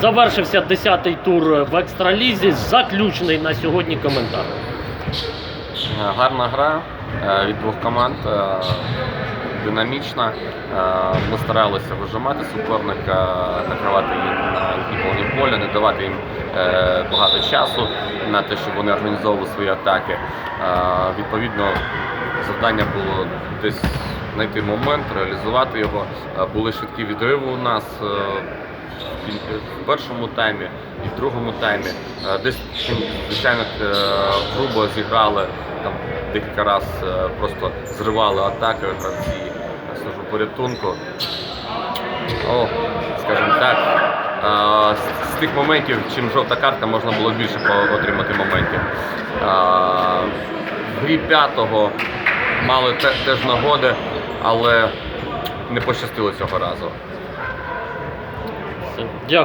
Завершився 10-й тур в екстралізі. Заключний на сьогодні коментар. Е, Гарна гра е, від двох команд, е, динамічна. Ми старалися вижимати суперника, накривати їх на повній полі, не давати їм багато часу на те, щоб вони організовували свої атаки. Відповідно, завдання було десь знайти момент, реалізувати його. Були швидкі відриви у нас. Е, в першому таймі і в другому таймі. Е, Десь, звичайно, е, грубо зіграли, там декілька разів просто зривали атаки гравці е, службу порятунку. О, скажімо так, е, з, тих моментів, чим жовта картка, можна було більше отримати моментів. Е, В грі п'ятого мали теж нагоди, але не пощастило цього разу. Все. Дякую.